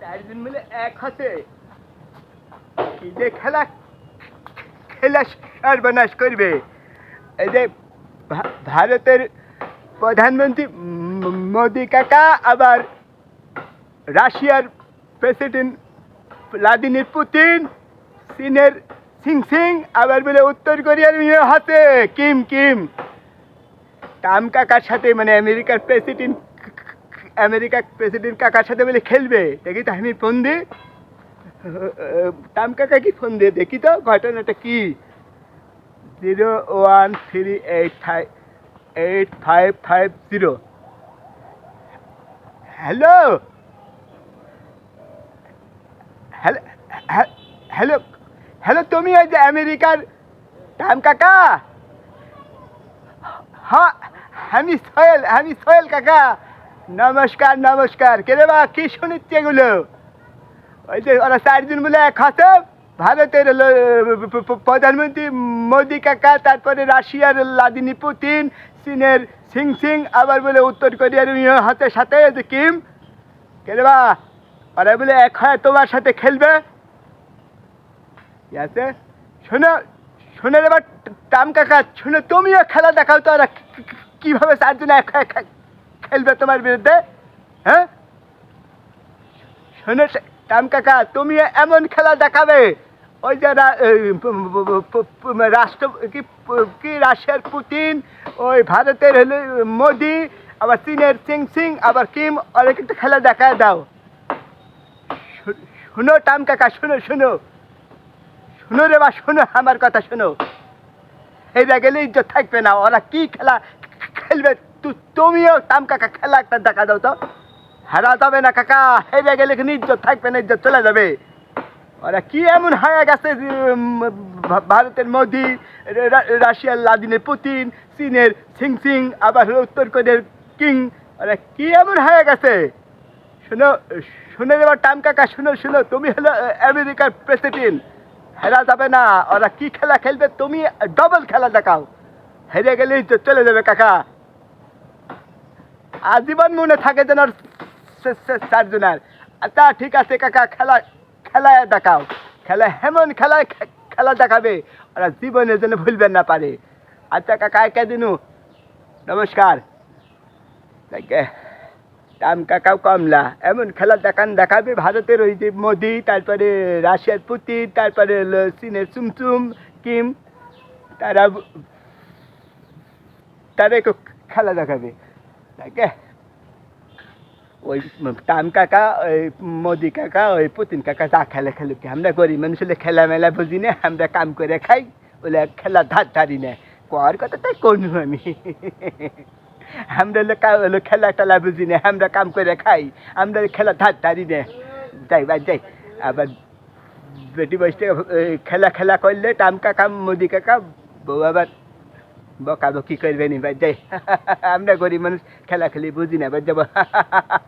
চারজন মিলে এক হাতে। কি যে খেলা খেলা সর্বনাশ করবে। এই যে ভারতের প্রধানমন্ত্রী মোদি কাকা, আবার রাশিয়ার প্রেসিডেন্ট ভ্লাদিমির পুতিন, চীনের সিং সিং, আবার বলে উত্তর কোরিয়ার ইয়ে হাতে, কিম কিম। টাম কাকার সাথে মানে আমেরিকার প্রেসিডেন্ট আমেরিকার প্রেসিডেন্ট কাকার সাথে বলে খেলবে। দেখি তো, আমি ফোন দিই। টাম কাকা কি ফোন দিয়ে? দেখি তো, ঘটনাটা কি? Zero one three eight five eight five five zero. Hello? Hello hello hello তুমি ওই যে আমেরিকার টাম কাকা? হ্যাঁ আমি সোহেল আমি সোহেল কাকা। নমস্কার নমস্কার। কে রে বা, কি শুনিচ্ছে এগুলো? ওই যে ওরা চারজন বলে এক হাতে ভারতের প্রধানমন্ত্রী মোদি কাকা, তারপরে রাশিয়ার লাদিনী পুতিন, চীনের সিং সিং, আবার বলে উত্তর কোরিয়ার হাতে সাথে কিম। কে রে বা, ওরা বলে এক হয় তোমার সাথে খেলবে। আছে? শোনো শোনো এবার টাম কাকা, শোনো, তুমিও খেলা দেখাও তো ওরা কি- কি- চারজন এক হয়ে খেলবে তোমার বিরুদ্ধে? হ্যাঁ? শোনো টাম কাকা, তুমি এমন খেলা দেখাবে। ওই যে এই রাষ্ট্র কি কি রাশিয়ার পুতিন, ওই ভারতের হলো মোদি, আবার চীনের সিং সিং, আবার কিম, অনেক একটা খেলা দেখা দাও। শোনো টাম কাকা, শোনো শোনো। শোনো রে বা শোনো আমার কথা, শোনো। হেরে গেলে ইজ্জত থাকবে না, ওরা কি খেলা খেলবে? তু- তুমিও টাম কাকা খেলা একটা দেখা দাও তো। হারা যাবে না কাকা, হেরে গেলে ইজ্জত থাকবে না ইজ্জত চলে যাবে। ওরা কি এমন হয়ে গেছে ভারতের মোদি রাশিয়ার লাদিনের পুতিন, চীনের সিং সিং আবার হলো উত্তর কোরিয়ার কিং, ওরা কি এমন হয়ে গেছে? শোনো, শুনে এবার টাম কাকা, শুনো শুনো, তুমি হলো আমেরিকার প্রেসিডেন্ট। হেরা যাবে না, ওরা কি খেলা খেলবে, তুমি ডবল খেলা দেখাও। হেরে গেলেই চলে যাবে কাকা। আজীবন মনে থাকে যেন চারজনের। আচ্ছা ঠিক আছে কাকা, খেলা, খেলায় দেখাও। খেলা হেমন খেলায় খেলা দেখাবে। ওরা জীবনে যেন ভুলবেন না পারে। আচ্ছা কাকা, একে দিনু। নমস্কার। দাম কাকাও কমলা এমন খেলা দেখান, দেখাবে ভারতের ওই যে মোদি, তারপরে রাশিয়ার পুতিন, তারপরে চীনের চুমচুম, কিম। তারা তারা খেলা দেখাবে। তাকে ওই টাম কাকা, ওই মোদি কাকা, ওই পুতিন কাকা যা খেলে খেলুক আমরা গরিব মানুষ হলে খেলা মেলা বুঝি না, আমরা কাম করে খাই, বলে খেলা ধার ধারি না। কর কথা তাই কোন আমি? আমরা হলো খেলা টেলা বুঝি না, আমরা কাম করে খাই, আমরা খেলা ধার ধারি না। যাই বা যাই। আবার বেটি বসতে খেলা খেলা করলে টাম কাকা, মোদি কাকা, বউ আবার বকাবকি করবে নি ভাই আমরা গরিব মানুষ খেলা খেলি বুঝি না ভাই যাব।